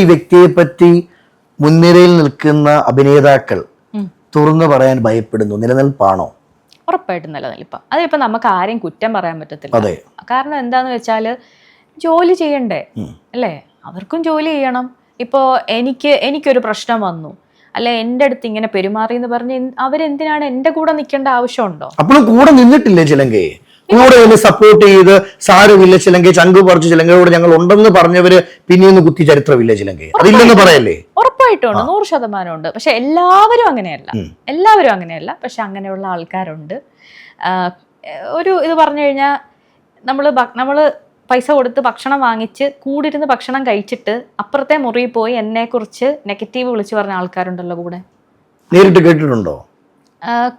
ഈ വ്യക്തിയെ പറ്റി മുൻനിരയിൽ നിൽക്കുന്ന അഭിനേതാക്കൾ തുറന്നു പറയാൻ ഭയപ്പെടുന്നു. നിലനിൽപ്പാണോ? ഉറപ്പായിട്ടും നിലനിൽപ്പാം. അതിപ്പോ നമുക്ക് ആരെയും കുറ്റം പറയാൻ പറ്റത്തില്ല. അതെ. കാരണം എന്താന്ന് വെച്ചാൽ ജോലി ചെയ്യണ്ടേ. അല്ലേ? അവർക്കും ജോലി ചെയ്യണം. ഇപ്പോ എനിക്ക് എനിക്കൊരു പ്രശ്നം വന്നു. അല്ലെ എന്റെ അടുത്ത് ഇങ്ങനെ പെരുമാറി എന്ന് പറഞ്ഞ് അവരെന്തിനാണ് എന്റെ കൂടെ നിൽക്കേണ്ട ആവശ്യമുണ്ടോ? അപ്പോഴും കൂടെ നിന്നിട്ടില്ലേ ചിലങ്കയെ കൂടെ നിന്ന് സപ്പോർട്ട് ചെയ്ത് സാരമില്ല ചിലങ്കെ ചങ്ക് പറിച്ച് ചിലങ്കയോട് ഞങ്ങൾ ഉണ്ടെന്ന് പറഞ്ഞവര് പിന്നെയൊന്ന് കുത്തി ചരിത്രമില്ല ചിലങ്കെ അതില്ലെന്ന് പറയല്ലേ? ഉറപ്പായിട്ടുണ്ട് നൂറ് ശതമാനം ഉണ്ട് പക്ഷെ എല്ലാവരും അങ്ങനെയല്ല. എല്ലാവരും അങ്ങനെയല്ല. പക്ഷെ അങ്ങനെയുള്ള ആൾക്കാരുണ്ട്. ഒരു ഇത് പറഞ്ഞു കഴിഞ്ഞാൽ നമ്മൾ നമ്മൾ പൈസ കൊടുത്ത് ഭക്ഷണം വാങ്ങിച്ച് കൂടിരുന്ന് ഭക്ഷണം കഴിച്ചിട്ട് അപ്പുറത്തെ മുറിയിൽ പോയി എന്നെക്കുറിച്ച് നെഗറ്റീവ് വിളിച്ചു പറഞ്ഞ ആൾക്കാരുണ്ടല്ലോ കൂടെ? നേരിട്ട് കേട്ടിട്ടുണ്ടോ?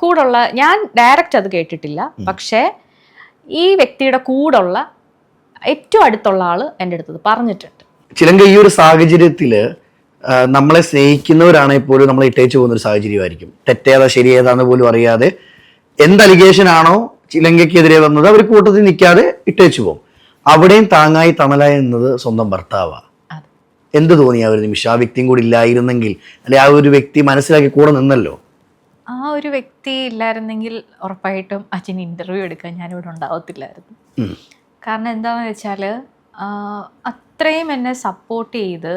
കൂടുള്ള ഞാൻ ഡയറക്റ്റ് അത് കേട്ടിട്ടില്ല. പക്ഷേ ഈ വ്യക്തിയുടെ കൂടുള്ള ഏറ്റവും അടുത്തുള്ള ആൾ എന്റെ അടുത്തത് പറഞ്ഞിട്ടുണ്ട്. ചിലങ്ക ഈ ഒരു സാഹചര്യത്തിൽ നമ്മളെ സ്നേഹിക്കുന്നവരാണെങ്കിൽ പോലും നമ്മളെ ഇട്ടേച്ച് പോകുന്ന ഒരു സാഹചര്യമായിരിക്കും. തെറ്റേതാ ശരിയേതാന്ന് പോലും അറിയാതെ എന്ത് അലിഗേഷൻ ആണോ ചിലങ്കയ്ക്കെതിരെ വന്നത് അവർ കൂട്ടത്തിൽ നിൽക്കാതെ ഇട്ടേച്ചു പോകും. അവിടെയും താങ്ങായി തണലായി എന്നത് സ്വന്തം ഭർത്താവാ. എന്ത് തോന്നി ആ ഒരു നിമിഷം? ആ വ്യക്തിയും കൂടി ഇല്ലായിരുന്നെങ്കിൽ അല്ലെ ആ ഒരു വ്യക്തി മനസ്സിലാക്കി കൂടെ നിന്നല്ലോ? ആ ഒരു വ്യക്തി ഇല്ലായിരുന്നെങ്കിൽ ഉറപ്പായിട്ടും അച്ഛന് ഇന്റർവ്യൂ എടുക്കാൻ ഞാനിവിടെ ഉണ്ടാവത്തില്ലായിരുന്നു. കാരണം എന്താണെന്ന് വെച്ചാൽ അത്രയും എന്നെ സപ്പോർട്ട് ചെയ്ത്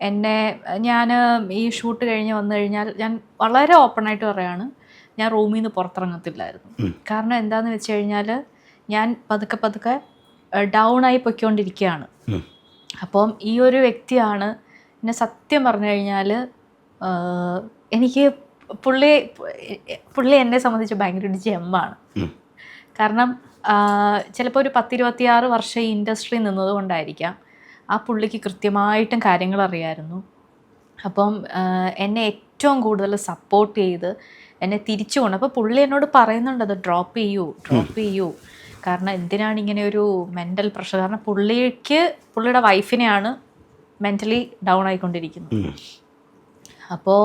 എന്നെ ഞാൻ ഈ ഷൂട്ട് കഴിഞ്ഞ് വന്നു കഴിഞ്ഞാൽ ഞാൻ വളരെ ഓപ്പണായിട്ട് പറയാണ് ഞാൻ റൂമിൽ നിന്ന് പുറത്തിറങ്ങത്തില്ലായിരുന്നു കാരണം എന്താണെന്ന് വെച്ച് കഴിഞ്ഞാൽ ഞാൻ പതുക്കെ പതുക്കെ ഡൗൺ ആയി പൊയ്ക്കൊണ്ടിരിക്കുകയാണ്. അപ്പം ഈ ഒരു വ്യക്തിയാണ് എന്നെ സത്യം പറഞ്ഞു കഴിഞ്ഞാൽ എനിക്ക് പുള്ളി പുള്ളി എന്നെ സംബന്ധിച്ച് ഭയങ്കര ഒരു ജെമ്മാണ് കാരണം ചിലപ്പോൾ ഒരു പത്തിരുപത്തിയാറ് വർഷം ഈ ഇൻഡസ്ട്രി നിന്നതുകൊണ്ടായിരിക്കാം ആ പുള്ളിക്ക് കൃത്യമായിട്ടും കാര്യങ്ങൾ അറിയായിരുന്നു. അപ്പം എന്നെ ഏറ്റവും കൂടുതൽ സപ്പോർട്ട് ചെയ്ത് എന്നെ തിരിച്ചു കൊണ്ട് അപ്പോൾ പുള്ളി എന്നോട് പറയുന്നുണ്ട് അത് ഡ്രോപ്പ് ചെയ്യൂ ഡ്രോപ്പ് ചെയ്യൂ. കാരണം എന്തിനാണ് ഇങ്ങനെ ഒരു മെന്റൽ പ്രഷർ കാരണം പുള്ളിക്ക് പുള്ളിയുടെ വൈഫിനെയാണ് മെന്റലി ഡൗൺ ആയിക്കൊണ്ടിരിക്കുന്നത്. അപ്പോൾ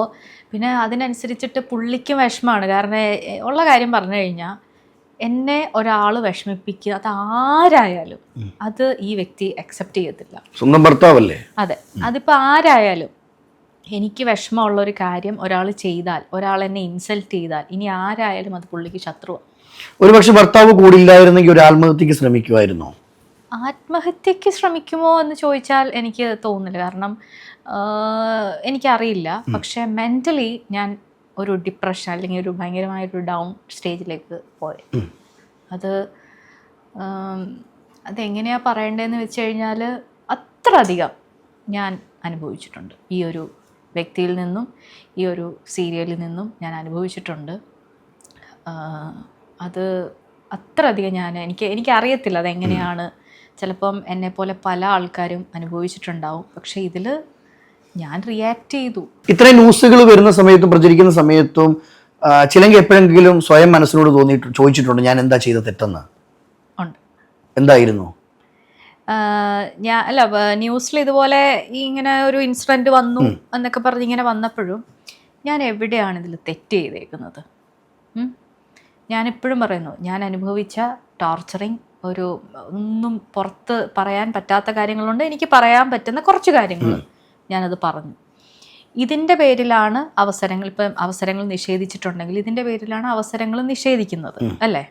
പിന്നെ അതിനനുസരിച്ചിട്ട് പുള്ളിക്കും വിഷമമാണ് കാരണം ഉള്ള കാര്യം പറഞ്ഞു കഴിഞ്ഞാൽ എന്നെ ഒരാൾ വിഷമിപ്പിക്കുക അത് ആരായാലും അത് ഈ വ്യക്തി അക്സെപ്റ്റ് ചെയ്യത്തില്ല. സ്വന്തം ഭർത്താവല്ലേ? അതെ. അതിപ്പോൾ ആരായാലും എനിക്ക് വിഷമമുള്ള ഒരു കാര്യം ഒരാൾ ചെയ്താൽ ഒരാൾ എന്നെ ഇൻസൾട്ട് ചെയ്താൽ ഇനി ആരായാലും അത് പുള്ളിക്ക് ശത്രുവാണ് ഒരുപക്ഷെ ഭർത്താവ് കൂടിയില്ലായിരുന്നെങ്കിൽ ഒരു ആത്മഹത്യക്ക് ശ്രമിക്കുമായിരുന്നോ? ആത്മഹത്യക്ക് ശ്രമിക്കുമോ എന്ന് ചോദിച്ചാൽ എനിക്ക് തോന്നുന്നില്ല. കാരണം എനിക്കറിയില്ല. പക്ഷെ മെന്റലി ഞാൻ ഒരു ഡിപ്രഷൻ അല്ലെങ്കിൽ ഒരു ഭയങ്കരമായൊരു ഡൗൺ സ്റ്റേജിലേക്ക് പോയി. അത് അതെങ്ങനെയാണ് പറയേണ്ടതെന്ന് വെച്ച് കഴിഞ്ഞാൽ അത്ര അധികം ഞാൻ അനുഭവിച്ചിട്ടുണ്ട്. ഈ ഒരു വ്യക്തിയിൽ നിന്നും ഈ ഒരു സീരിയലിൽ നിന്നും ഞാൻ അനുഭവിച്ചിട്ടുണ്ട്. അത് അത്ര അധികം ഞാൻ എനിക്ക് എനിക്കറിയത്തില്ല അതെങ്ങനെയാണ് ചിലപ്പം എന്നെ പോലെ പല ആൾക്കാരും അനുഭവിച്ചിട്ടുണ്ടാവും. പക്ഷെ ഇതിൽ ഞാൻ റിയാക്ട് ചെയ്തു. ഇത്രയും ന്യൂസുകൾ വരുന്ന സമയത്തും പ്രചരിക്കുന്ന സമയത്തും ആ, ചിലങ്കി എപ്പോഴെങ്കിലും സ്വയം മനസ്സിനോട് തോന്നിയിട്ട് ചോദിച്ചിട്ടുണ്ട് ഞാൻ എന്താ ചെയ്ത തെറ്റെന്ന്? ഉണ്ട്. എന്തായിരുന്നു? ഞാൻ അല്ല ന്യൂസിൽ ഇതുപോലെ ഇങ്ങനെ ഒരു ഇൻസിഡന്റ് വന്നു എന്നൊക്കെ പറഞ്ഞ് ഇങ്ങനെ വന്നപ്പോഴും ഞാൻ എവിടെയാണ് ഇതിൽ തെറ്റ് ചെയ്തേക്കുന്നത്? ഞാനെപ്പോഴും ഞാൻ എപ്പോഴും പറയുന്നു ഞാൻ അനുഭവിച്ച ടോർച്ചറിങ് ഒരു ഒന്നും പുറത്ത് പറയാൻ പറ്റാത്ത കാര്യങ്ങളുണ്ട്. എനിക്ക് പറയാൻ പറ്റുന്ന കുറച്ച് കാര്യങ്ങൾ ഞാനത് പറഞ്ഞു. ഇതിന്റെ പേരിലാണ് അവസരങ്ങൾ ഇപ്പം അവസരങ്ങൾ നിഷേധിച്ചിട്ടുണ്ടെങ്കിൽ ഇതിന്റെ പേരിലാണ് അവസരങ്ങൾ നിഷേധിക്കുന്നത് അല്ലേ?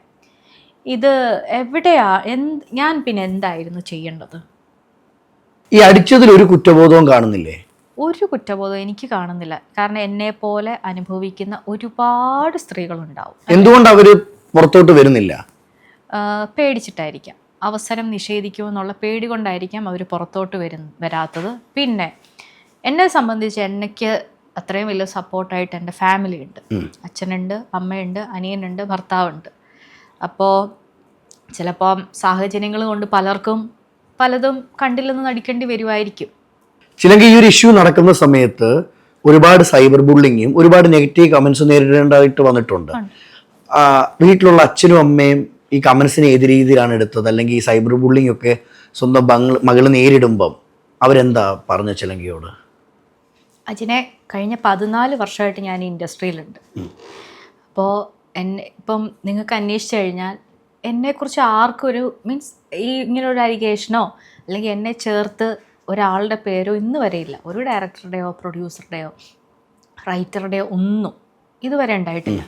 ഇത് എവിടെയാ എന്ത് ഞാൻ പിന്നെ എന്തായിരുന്നു ചെയ്യേണ്ടത്? ഈ അടിച്ചതിൽ ഒരു കുറ്റബോധവും കാണുന്നില്ലേ? ഒരു കുറ്റബോധം എനിക്ക് കാണുന്നില്ല. കാരണം എന്നെ പോലെ അനുഭവിക്കുന്ന ഒരുപാട് സ്ത്രീകളുണ്ടാവും എന്തുകൊണ്ട് അവർ പുറത്തോട്ട് വരുന്നില്ല? പേടിച്ചിട്ടായിരിക്കാം. അവസരം നിഷേധിക്കുമെന്നുള്ള പേടി കൊണ്ടായിരിക്കാം അവർ പുറത്തോട്ട് വരും വരാത്തത്. പിന്നെ എന്നെ സംബന്ധിച്ച് എനിക്ക് അത്രയും വലിയ സപ്പോർട്ടായിട്ട് എന്റെ ഫാമിലി ഉണ്ട്. അച്ഛനുണ്ട് അമ്മയുണ്ട് അനിയനുണ്ട് ഭർത്താവുണ്ട്. അപ്പോൾ ചിലപ്പോൾ സാഹചര്യങ്ങൾ കൊണ്ട് പലർക്കും പലതും കണ്ടില്ലെന്ന് നടിക്കേണ്ടി വരുമായിരിക്കും. ചിലങ്കിൽ ഈ ഒരു ഇഷ്യൂ നടക്കുന്ന സമയത്ത് ഒരുപാട് സൈബർ ബുള്ളിങ്ങും ഒരുപാട് നെഗറ്റീവ് കമന്റ്സ് നേരിടേണ്ടതായിട്ട് വന്നിട്ടുണ്ട്. വീട്ടിലുള്ള അച്ഛനും അമ്മയും ഈ കമൻസിനെ ഏത് രീതിയിലാണ് എടുത്തത്? അല്ലെങ്കിൽ ഈ സൈബർ ബുള്ളിംഗ് ഒക്കെ സ്വന്തം ബംഗ് മകൾ നേരിടുമ്പം അവരെന്താ പറഞ്ഞ ചിലങ്കിയോട്? അജിനെ കഴിഞ്ഞ പതിനാല് വർഷമായിട്ട് ഞാൻ ഇൻഡസ്ട്രിയിലുണ്ട്. അപ്പോൾ എന്നെ ഇപ്പം നിങ്ങൾക്ക് അന്വേഷിച്ചു കഴിഞ്ഞാൽ എന്നെക്കുറിച്ച് ആർക്കും ഒരു മീൻസ് ഈ ഇങ്ങനെ ഒരു അലിഗേഷനോ അല്ലെങ്കിൽ എന്നെ ചേർത്ത് ഒരാളുടെ പേരോ ഇന്ന് വരെയില്ല ഒരു ഡയറക്ടറുടെയോ പ്രൊഡ്യൂസറുടെയോ റൈറ്ററുടെയോ ഒന്നും ഇതുവരെ ഉണ്ടായിട്ടില്ല.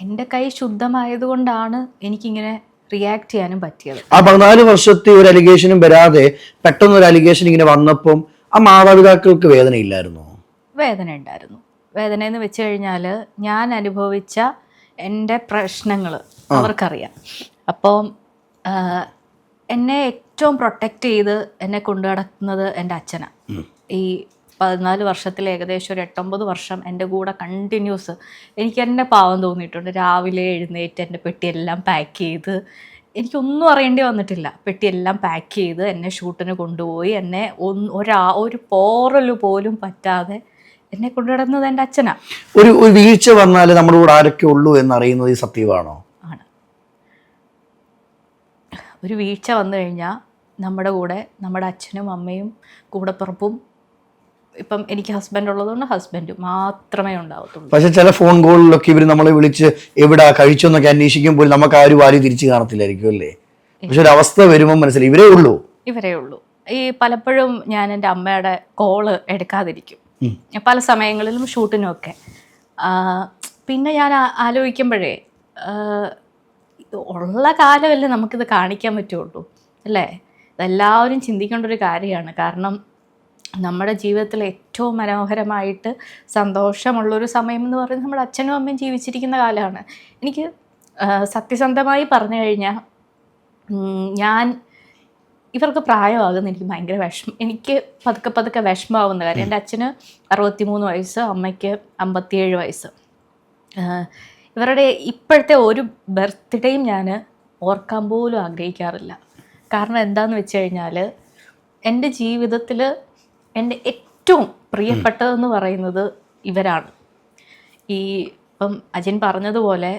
എന്റെ കൈ ശുദ്ധമായതുകൊണ്ടാണ് എനിക്കിങ്ങനെ റിയാക്ട് ചെയ്യാനും പറ്റിയത്. ആ പതിനാല് വർഷത്തെ ഒരു അലിഗേഷനും വരാതെ പെട്ടെന്ന് ഒരു അലിഗേഷൻ ഇങ്ങനെ വന്നപ്പം ആ മാതാപിതാക്കൾക്ക് വേദന ഇല്ലായിരുന്നു വേദന ഉണ്ടായിരുന്നു വേദന എന്ന് വെച്ച് കഴിഞ്ഞാൽ ഞാൻ അനുഭവിച്ച എന്റെ പ്രശ്നങ്ങൾ അവർക്കറിയാം. അപ്പോൾ എന്നെ ഏറ്റവും പ്രൊട്ടക്റ്റ് ചെയ്ത് എന്നെ കൊണ്ടു നടക്കുന്നത് എന്റെ അച്ഛനാണ് ഈ പതിനാല് വർഷത്തിൽ ഏകദേശം ഒരു എട്ടൊമ്പത് വർഷം എന്റെ കൂടെ കണ്ടിന്യൂസ് എനിക്ക് എന്നെ പാവം തോന്നിയിട്ടുണ്ട്. രാവിലെ എഴുന്നേറ്റ് എന്റെ പെട്ടിയെല്ലാം പാക്ക് ചെയ്ത് എനിക്കൊന്നും അറിയേണ്ടി വന്നിട്ടില്ല. പെട്ടിയെല്ലാം പാക്ക് ചെയ്ത് എന്നെ ഷൂട്ടിന് കൊണ്ടുപോയി. എന്നെ ഒന്ന് ഒരാ ഒരു പോറൽ പോലും പറ്റാതെ എന്നെ കൊണ്ടുനടന്നത് എന്റെ അച്ഛനാ. ഒരു ഒരു വീഴ്ച വന്നാൽ നമ്മുടെ കൂടെ ആരൊക്കെ ഉള്ളൂ എന്നറിയുന്നത് ഈ സത്യമാണോ ആണ്. ഒരു വീഴ്ച വന്നു കഴിഞ്ഞാൽ നമ്മുടെ കൂടെ നമ്മുടെ അച്ഛനും അമ്മയും കൂടപ്പിറപ്പും ഇപ്പം എനിക്ക് ഹസ്ബൻഡ് ഉള്ളതുകൊണ്ട് ഹസ്ബൻഡ് മാത്രമേ ഉണ്ടാവത്തുള്ളൂ. പക്ഷെ ചില ഫോൺ കോളിലൊക്കെ ഇവർ നമ്മളെ വിളിച്ച് എവിടാ കഴിച്ചോന്നൊക്കെ അന്വേഷിക്കുമ്പോൾ നമുക്ക് ആ ഒരു വാരി തിരിച്ചു കാണത്തില്ലായിരിക്കും അല്ലേ? പക്ഷെ ഒരു അവസ്ഥ വരുമ്പോൾ മനസ്സിലായി. ഇവരേ ഉള്ളൂ. ഇവരേ ഉള്ളൂ. ഈ പലപ്പോഴും ഞാൻ എന്റെ അമ്മയുടെ കോൾ എടുക്കാതിരിക്കും. ഞാൻ പല സമയങ്ങളിലും ഷൂട്ടിനുമൊക്കെ പിന്നെ ഞാൻ ആലോചിക്കുമ്പോഴേ ഉള്ള കാലമല്ലേ നമുക്കിത് കാണിക്കാൻ പറ്റുള്ളൂ അല്ലേ? ഇതെല്ലാവരും ചിന്തിക്കേണ്ട ഒരു കാര്യമാണ്. കാരണം നമ്മുടെ ജീവിതത്തിൽ ഏറ്റവും മനോഹരമായിട്ട് സന്തോഷമുള്ളൊരു സമയം എന്ന് പറയുന്നത് നമ്മുടെ അച്ഛനും അമ്മയും ജീവിച്ചിരിക്കുന്ന കാലമാണ്. എനിക്ക് സത്യസന്ധമായി പറഞ്ഞു കഴിഞ്ഞാൽ ഞാൻ ഇവർക്ക് പ്രായമാകുന്ന എനിക്ക് ഭയങ്കര വിഷമം. എനിക്ക് പതുക്കെ പതുക്കെ വിഷമമാവുന്ന കാര്യം. എന്റെ അച്ഛന് അറുപത്തിമൂന്ന് വയസ്സ് അമ്മയ്ക്ക് അമ്പത്തിയേഴ് വയസ്സ്. ഇവരുടെ ഇപ്പോഴത്തെ ഒരു ബർത്ത്ഡേയും ഞാൻ ഓർക്കാൻ പോലും ആഗ്രഹിക്കാറില്ല. കാരണം എന്താണെന്ന് വെച്ച് കഴിഞ്ഞാൽ എന്റെ ജീവിതത്തിൽ എന്റെ ഏറ്റവും പ്രിയപ്പെട്ടതെന്ന് പറയുന്നത് ഇവരാണ്. ഈ ഇപ്പം അജിൻ പറഞ്ഞതുപോലെ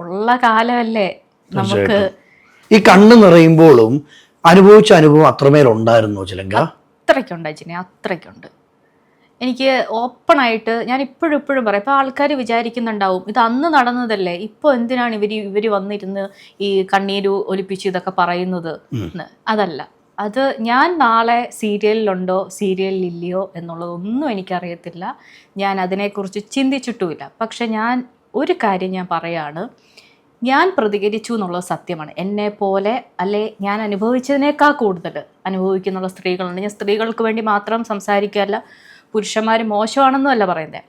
ഉള്ള കാലമല്ലേ നമുക്ക് ഈ കണ്ണ് നിറയുമ്പോഴും അനുഭവിച്ച അനുഭവം അത്രമേൽ ഉണ്ടായിരുന്നു ചിലങ്ക? അത്രയ്ക്കുണ്ട് അജിനെ അത്രയ്ക്കുണ്ട്. എനിക്ക് ഓപ്പണായിട്ട് ഞാൻ ഇപ്പോഴും ഇപ്പോഴും പറയും ഇപ്പോൾ ആൾക്കാർ വിചാരിക്കുന്നുണ്ടാവും ഇത് അന്ന് നടന്നതല്ലേ ഇപ്പോൾ എന്തിനാണ് ഇവർ ഇവർ വന്നിരുന്ന് ഈ കണ്ണീര് ഒലിപ്പിച്ച് ഇതൊക്കെ പറയുന്നത് അതല്ല. അത് ഞാൻ നാളെ സീരിയലിലുണ്ടോ സീരിയലിലില്ലയോ എന്നുള്ളതൊന്നും എനിക്കറിയത്തില്ല. ഞാൻ അതിനെക്കുറിച്ച് ചിന്തിച്ചിട്ടുമില്ല. പക്ഷെ ഞാൻ ഒരു കാര്യം ഞാൻ പറയാണ്. ഞാൻ പ്രതികരിച്ചു എന്നുള്ളത് സത്യമാണ്. എന്നെ പോലെ അല്ലെ ഞാൻ അനുഭവിച്ചതിനേക്കാൾ കൂടുതൽ അനുഭവിക്കുന്നുള്ള സ്ത്രീകളുണ്ട്. ഞാൻ സ്ത്രീകൾക്ക് വേണ്ടി മാത്രം സംസാരിക്കുകയല്ല പുരുഷന്മാർ മോശമാണെന്നും അല്ല പറയുന്നത്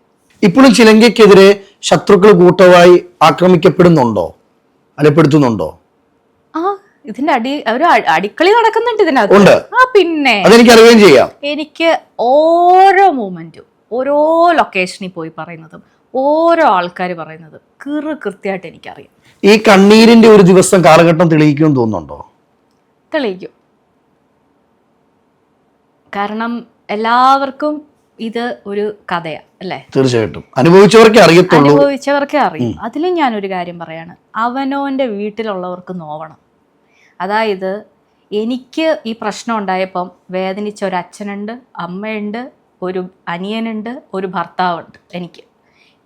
ഇപ്പോഴും ചിലങ്കയ്ക്കെതിരെ ശത്രുക്കൾ കൂട്ടമായി ആക്രമിക്കപ്പെടുന്നുണ്ടോ? അലപ്പെടുത്തുന്നുണ്ടോ? ഇതിന്റെ അടി ഒരു അടിക്കളി നടക്കുന്നുണ്ട്. ഇതിനകത്ത്. ആ പിന്നെ അതെനിക്ക് അറിയുകയും ചെയ്യാം. എനിക്ക് ഓരോ മൂമെന്റും ഓരോ ലൊക്കേഷനിൽ പോയി പറയുന്നതും ഓരോ ആൾക്കാർ പറയുന്നതും കീറ് കൃത്യമായിട്ട് എനിക്കറിയാം. ഈ കണ്ണീരിന്റെ ഒരു ദിവസം കാലഘട്ടം തെളിയിക്കുമെന്ന് തോന്നുന്നുണ്ടോ? തെളിയിക്കും. കാരണം എല്ലാവർക്കും ഇത് ഒരു കഥയാ അല്ലേ? തീർച്ചയായിട്ടും. അനുഭവിച്ചവർക്കേ അറിയത്തുള്ളൂ. അനുഭവിച്ചവർക്കേ അറിയും. അതിലും ഞാനൊരു കാര്യം പറയാണ്. അവനോന്റെ വീട്ടിലുള്ളവർക്ക് നോവണം. അതായത് എനിക്ക് ഈ പ്രശ്നം ഉണ്ടായപ്പം വേദനിച്ച ഒരു അച്ഛനുണ്ട് അമ്മയുണ്ട് ഒരു അനിയനുണ്ട് ഒരു ഭർത്താവുണ്ട് എനിക്ക്.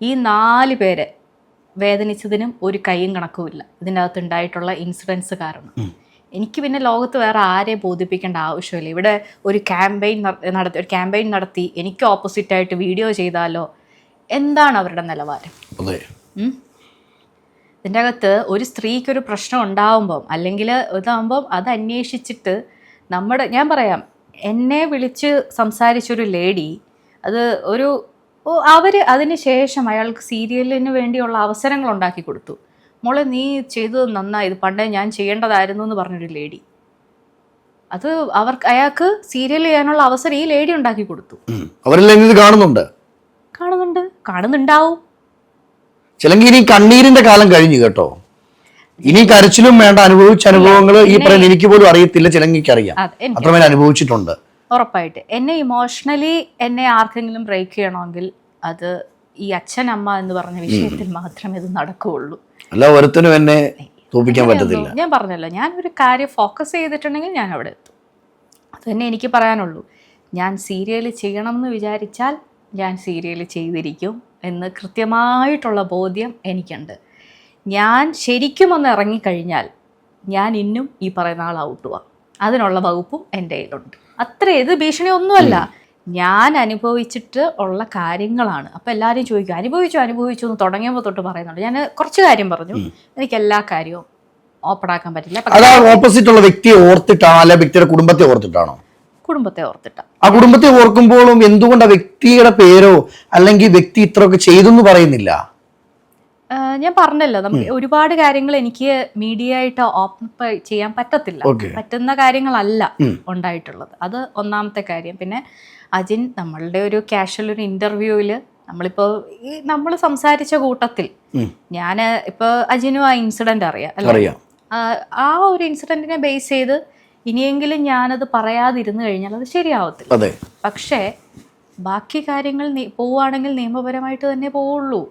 ഈ നാല് പേരെ വേദനിച്ചതിനും ഒരു കൈയും കണക്കുമില്ല. ഇതിന്റെ അകത്ത് ഉണ്ടായിട്ടുള്ള ഇൻസിഡൻസ് കാരണം. എനിക്ക് പിന്നെ ലോകത്ത് വേറെ ആരെ ബോധിപ്പിക്കേണ്ട ആവശ്യമില്ല. ഇവിടെ ഒരു ക്യാമ്പയിൻ നടത്തി ഒരു ക്യാമ്പയിൻ നടത്തി എനിക്ക് ഓപ്പോസിറ്റായിട്ട് വീഡിയോ ചെയ്താലോ? എന്താണ് അവരുടെ നിലവാരം? ഇതിന്റെ അകത്ത് ഒരു സ്ത്രീക്കൊരു പ്രശ്നം ഉണ്ടാവുമ്പം അല്ലെങ്കിൽ ഇതാകുമ്പം അത് അന്വേഷിച്ചിട്ട് നമ്മുടെ ഞാൻ പറയാം എന്നെ വിളിച്ച് സംസാരിച്ചൊരു ലേഡി അത് ഒരു അവർ അതിന് ശേഷം അയാൾക്ക് സീരിയലിന് വേണ്ടിയുള്ള അവസരങ്ങൾ ഉണ്ടാക്കി കൊടുത്തു. മോളെ നീ ചെയ്തത് നന്നായി ഇത് പണ്ടേ ഞാൻ ചെയ്യേണ്ടതായിരുന്നു എന്ന് പറഞ്ഞൊരു ലേഡി. അത് അവർക്ക് അയാൾക്ക് സീരിയൽ ചെയ്യാനുള്ള അവസരം ഈ ലേഡി ഉണ്ടാക്കി കൊടുത്തു. ഉം. അവരെല്ലാം ഇത് കാണുന്നുണ്ട്. കാണുന്നുണ്ട്. കാണുന്നുണ്ടാവും. ചിലങ്കിൽ ഇനി കണ്ണീരിന്റെ കാലം കഴിഞ്ഞു കേട്ടോ. ഇനി കരച്ചിലും വേണ്ട അനുഭവിച്ച അനുഭവങ്ങൾ ഈ പറയുന്ന എനിക്ക് പോലും അറിയത്തില്ല ചിലങ്കിക്ക് അറിയാം. അത് അത്രമേൽ അനുഭവിച്ചിട്ടുണ്ട്. ഉറപ്പായിട്ട്. എന്നെ ഇമോഷണലി എന്നെ ആർക്കെങ്കിലും ബ്രേക്ക് ചെയ്യണമെങ്കിൽ അത് ഈ അച്ഛൻ അമ്മ എന്ന് പറഞ്ഞ വിഷയത്തിൽ മാത്രമേ ഇത് നടക്കുകയുള്ളൂ. അല്ല ഒരുത്തനും എന്നെ തോപ്പിക്കാൻ പറ്റത്തില്ല. ഞാൻ പറഞ്ഞല്ലോ. ഞാൻ ഒരു കാര്യം ഫോക്കസ് ചെയ്തിട്ടുണ്ടെങ്കിൽ ഞാൻ അവിടെ എത്തും. അത് തന്നെ എനിക്ക് പറയാനുള്ളൂ. ഞാൻ സീരിയൽ ചെയ്യണം എന്ന് വിചാരിച്ചാൽ ഞാൻ സീരിയൽ ചെയ്തിരിക്കും. എന്ന് കൃത്യമായിട്ടുള്ള ബോധ്യം എനിക്കുണ്ട്. ഞാൻ ശരിക്കും ഒന്ന് ഇറങ്ങിക്കഴിഞ്ഞാൽ ഞാൻ ഇന്നും ഈ പറയുന്ന ആൾ ഔട്ടുക അതിനുള്ള വകുപ്പും എന്റെ കയ്യിലുണ്ട്. അത്ര ഇത് ഭീഷണി ഒന്നുമല്ല ഞാൻ അനുഭവിച്ചിട്ട് ഉള്ള കാര്യങ്ങളാണ്. അപ്പോൾ എല്ലാവരും ചോദിക്കും അനുഭവിച്ചു അനുഭവിച്ചു? എന്ന് തുടങ്ങിയപ്പോൾ തൊട്ട് പറയുന്നുണ്ട്. ഞാൻ കുറച്ച് കാര്യം പറഞ്ഞു. എനിക്ക് എല്ലാ കാര്യവും ഓപ്പൺ ആക്കാൻ പറ്റില്ല. ഓപ്പോസിറ്റ് ഉള്ള വ്യക്തിയെ ഓർത്തിട്ടാണോ അല്ലെ വ്യക്തിയുടെ കുടുംബത്തെ ഓർത്തിട്ടാണോ? കുടുംബത്തെ ഓർത്തിട്ട്. ആ കുടുംബത്തെ ഓർക്കുമ്പോഴും എന്തുകൊണ്ട് ആ വ്യക്തിയുടെ പേരോ അല്ലെങ്കിൽ വ്യക്തി ഇത്രയൊക്കെ ചെയ്തു എന്ന് പറയുന്നില്ല ഞാൻ പറഞ്ഞല്ലോ നമുക്ക് ഒരുപാട് കാര്യങ്ങൾ എനിക്ക് മീഡിയ ആയിട്ട് ഓപ്പൺ ചെയ്യാൻ പറ്റത്തില്ല. പറ്റുന്ന കാര്യങ്ങളല്ല ഉണ്ടായിട്ടുള്ളത്. അത് ഒന്നാമത്തെ കാര്യം. പിന്നെ അജിൻ നമ്മളുടെ ഒരു കാഷ്വൽ ഒരു ഇന്റർവ്യൂവിൽ നമ്മളിപ്പോ ഈ നമ്മൾ സംസാരിച്ച കൂട്ടത്തിൽ ഞാൻ ഞാൻ ഇപ്പൊ അജിനും ആ ഇൻസിഡന്റ് അറിയാം അല്ലേ? അറിയാം. ആ ഒരു ഇൻസിഡന്റിനെ ബേസ് ചെയ്ത് ഇനിയെങ്കിലും ഞാനത് പറയാതിരുന്നു കഴിഞ്ഞാൽ അത് ശരിയാവത്തില്ല. പക്ഷേ ബാക്കി കാര്യങ്ങൾ പോവുകയാണെങ്കിൽ നിയമപരമായിട്ട് തന്നെ പോവുള്ളൂ.